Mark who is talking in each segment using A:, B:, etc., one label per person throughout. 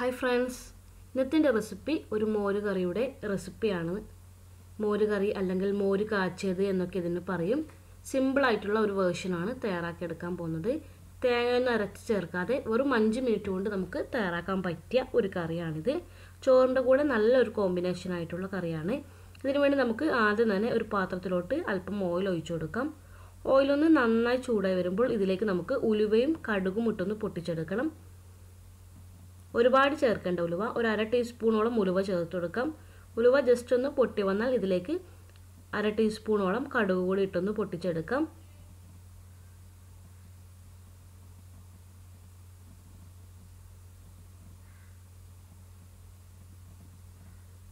A: Hi friends ഇന്നത്തെ recipe ഒരു മോര് കറിയുടെ റെസിപ്പിയാണ് മോര് കറി അല്ലെങ്കിൽ മോര് കാച്ചിയത് എന്നൊക്കെ ഇതിന് പറയും. സിമ്പിളായിട്ടുള്ള ഒരു വേർഷനാണ് തയ്യാറാക്കിയെടുക്കാൻ പോകുന്നത്. തേങ്ങയൊന്നും അരച്ച് ചേർക്കാതെ വെറും അഞ്ച് മിനിറ്റ് കൊണ്ട് നമുക്ക് തയ്യാറാക്കാൻ പറ്റിയ ഒരു കറിയാണിത്. ചോറിന്റെ കൂടെ നല്ലൊരു കോമ്പിനേഷൻ ആയിട്ടുള്ള കറിയാണ്. ഇതിനു വേണ്ടി നമുക്ക് ആദ്യം തന്നെ ഒരു പാത്രത്തിലോട്ട് അല്പം ഓയിൽ ഒഴിച്ചു കൊടുക്കാം. ഓയിലൊന്ന് നന്നായി ചൂടായി വരുമ്പോൾ ഇതിലേക്ക് നമുക്ക് ഉലുവയും കടുകും ഇട്ടൊന്ന് പൊട്ടിച്ചെടുക്കണം. ഒരുപാട് ചേർക്കേണ്ട ഉലുവ. ഒരു അര ടീസ്പൂണോളം ഉലുവ ചേർത്ത് കൊടുക്കാം. ഉലുവ ജസ്റ്റ് ഒന്ന് പൊട്ടി വന്നാൽ ഇതിലേക്ക് അര ടീസ്പൂണോളം കടുക് കൂടി ഇട്ടൊന്ന് പൊട്ടിച്ചെടുക്കാം.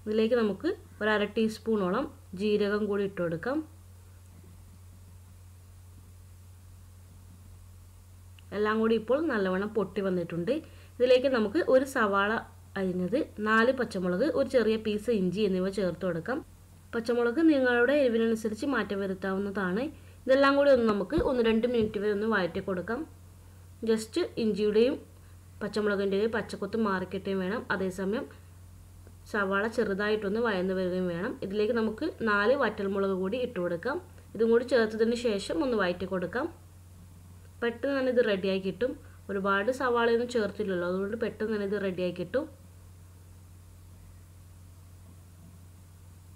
A: ഇതിലേക്ക് നമുക്ക് ഒരു അര ടീസ്പൂണോളം ജീരകം കൂടി ഇട്ട് കൊടുക്കാം. എല്ലാം കൂടി ഇപ്പോൾ നല്ലവണ്ണം പൊട്ടി വന്നിട്ടുണ്ട്. ഇതിലേക്ക് നമുക്ക് ഒരു സവാള അരിഞ്ഞത് നാല് പച്ചമുളക് ഒരു ചെറിയ പീസ് ഇഞ്ചി എന്നിവ ചേർത്ത് കൊടുക്കാം. പച്ചമുളക് നിങ്ങളുടെ എരിവിനനുസരിച്ച് മാറ്റം വരുത്താവുന്നതാണ്. ഇതെല്ലാം കൂടി ഒന്ന് നമുക്ക് ഒന്ന് രണ്ട് മിനിറ്റ് വരെ ഒന്ന് വഴറ്റി കൊടുക്കാം. ജസ്റ്റ് ഇഞ്ചിയുടെയും പച്ചമുളകിന്റെയും പച്ചക്കൊത്ത് മാറിക്കിട്ടുകയും വേണം. അതേസമയം സവാള ചെറുതായിട്ടൊന്ന് വയന്ന് വരികയും വേണം. ഇതിലേക്ക് നമുക്ക് നാല് വറ്റൽമുളക് കൂടി ഇട്ട് കൊടുക്കാം. ഇതും കൂടി ചേർത്തതിന് ശേഷം ഒന്ന് വയറ്റി കൊടുക്കാം. പെട്ടെന്ന് തന്നെ ഇത് റെഡിയായി കിട്ടും. ഒരുപാട് സവാളയൊന്നും ചേർത്തില്ലല്ലോ. അതുകൊണ്ട് പെട്ടെന്ന് തന്നെ ഇത് റെഡിയായി കിട്ടും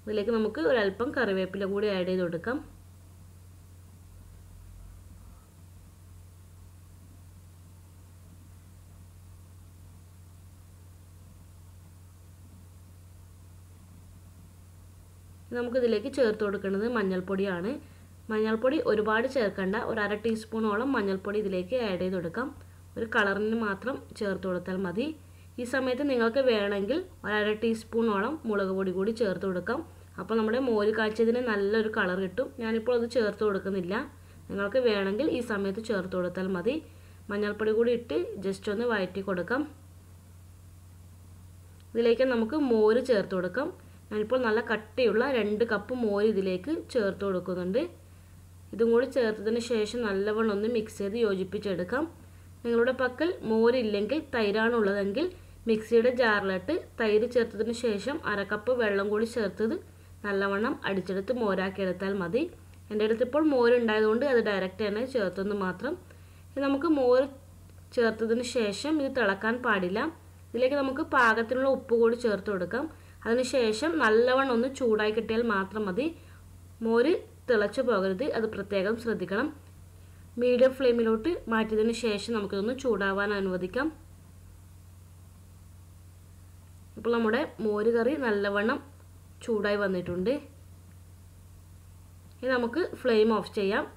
A: ഇതിലേക്ക് നമുക്ക് ഒരല്പം കറിവേപ്പില കൂടി ആഡ് ചെയ്ത് കൊടുക്കാം. നമുക്കിതിലേക്ക് ചേർത്ത് കൊടുക്കുന്നത് മഞ്ഞൾപ്പൊടിയാണ്. മഞ്ഞൾപ്പൊടി ഒരുപാട് ചേർക്കണ്ട. ഒരു അര ടീസ്പൂണോളം മഞ്ഞൾപ്പൊടി ഇതിലേക്ക് ആഡ് ചെയ്ത് കൊടുക്കാം. ഒരു കളറിന് മാത്രം ചേർത്ത് കൊടുത്താൽ മതി. ഈ സമയത്ത് നിങ്ങൾക്ക് വേണമെങ്കിൽ ഒരര ടീസ്പൂണോളം മുളക് പൊടി കൂടി ചേർത്ത് കൊടുക്കാം. അപ്പോൾ നമ്മുടെ മോര് കാച്ചതിന് നല്ലൊരു കളർ കിട്ടും. ഞാനിപ്പോൾ അത് ചേർത്ത് കൊടുക്കുന്നില്ല. നിങ്ങൾക്ക് വേണമെങ്കിൽ ഈ സമയത്ത് ചേർത്ത് കൊടുത്താൽ മതി. മഞ്ഞൾപ്പൊടി കൂടി ഇട്ട് ജസ്റ്റ് ഒന്ന് വഴറ്റി കൊടുക്കാം. ഇതിലേക്ക് നമുക്ക് മോര് ചേർത്ത് കൊടുക്കാം. ഞാനിപ്പോൾ നല്ല കട്ടിയുള്ള രണ്ട് കപ്പ് മോര് ഇതിലേക്ക് ചേർത്ത് കൊടുക്കുന്നുണ്ട്. ഇതും കൂടി ചേർത്തതിന് ശേഷം നല്ലവണ്ണം ഒന്ന് മിക്സ് ചെയ്ത് യോജിപ്പിച്ചെടുക്കാം. നിങ്ങളുടെ പക്കൽ മോരില്ലെങ്കിൽ തൈരാണ് ഉള്ളതെങ്കിൽ മിക്സിയുടെ ജാറിലിട്ട് തൈര് ചേർത്തതിന് ശേഷം അരക്കപ്പ് വെള്ളം കൂടി ചേർത്തത് നല്ലവണ്ണം അടിച്ചെടുത്ത് മോരാക്കിയെടുത്താൽ മതി. എന്റെ അടുത്ത് ഇപ്പോൾ മോരുണ്ടായതുകൊണ്ട് അത് ഡയറക്റ്റ് തന്നെ ചേർത്തെന്ന് മാത്രം. നമുക്ക് മോര് ചേർത്തതിന് ശേഷം ഇത് തിളക്കാൻ പാടില്ല. ഇതിലേക്ക് നമുക്ക് പാകത്തിനുള്ള ഉപ്പ് കൂടി ചേർത്ത് കൊടുക്കാം. അതിനുശേഷം നല്ലവണ്ണം ഒന്ന് ചൂടായി കിട്ടിയാൽ മാത്രം മതി. മോര് തിളച്ചു പോകരുത്. അത് പ്രത്യേകം ശ്രദ്ധിക്കണം. മീഡിയം ഫ്ലെയിമിലോട്ട് മാറ്റിയതിന് ശേഷം നമുക്കിതൊന്ന് ചൂടാവാൻ അനുവദിക്കാം. ഇപ്പോൾ നമ്മുടെ മോര് കറി നല്ലവണ്ണം ചൂടായി വന്നിട്ടുണ്ട്. ഇനി നമുക്ക് ഫ്ലെയിം ഓഫ് ചെയ്യാം.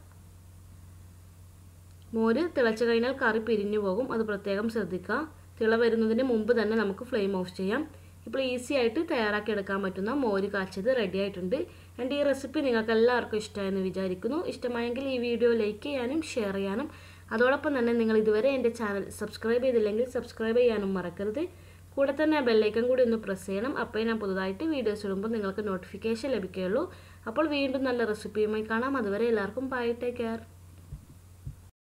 A: മോര് തിളച്ചു കഴിഞ്ഞാൽ കറി പിരിഞ്ഞു പോകും. അത് പ്രത്യേകം ശ്രദ്ധിക്കുക. തിള വരുന്നതിന് മുമ്പ് തന്നെ നമുക്ക് ഫ്ലെയിം ഓഫ് ചെയ്യാം. ഇപ്പോൾ ഈസി ആയിട്ട് തയ്യാറാക്കി എടുക്കാൻ പറ്റുന്ന മോര് കാച്ചത് റെഡി ആയിട്ടുണ്ട്. ആൻഡ് ഈ റെസിപ്പി നിങ്ങൾക്ക് എല്ലാവർക്കും ഇഷ്ടമായെന്ന് വിചാരിക്കുന്നു. ഇഷ്ടമായെങ്കിൽ ഈ വീഡിയോ ലൈക്ക് ചെയ്യാനും ഷെയർ ചെയ്യാനും. അതോടൊപ്പം തന്നെ നിങ്ങൾ ഇതുവരെ എന്റെ ചാനൽ സബ്സ്ക്രൈബ് ചെയ്തില്ലെങ്കിൽ സബ്സ്ക്രൈബ് ചെയ്യാനും മറക്കരുത്. കൂടെ തന്നെ ബെല്ലൈക്കൻ കൂടി ഒന്ന് പ്രസ് ചെയ്യണം. അപ്പോൾ ഞാൻ പുതുതായിട്ട് വീഡിയോസ് ഇടുമ്പോൾ നിങ്ങൾക്ക് നോട്ടിഫിക്കേഷൻ ലഭിക്കുകയുള്ളൂ. അപ്പോൾ വീണ്ടും നല്ല റെസിപ്പിയുമായി കാണാം. അതുവരെ എല്ലാവർക്കും ബൈ ടേക്ക് കെയർ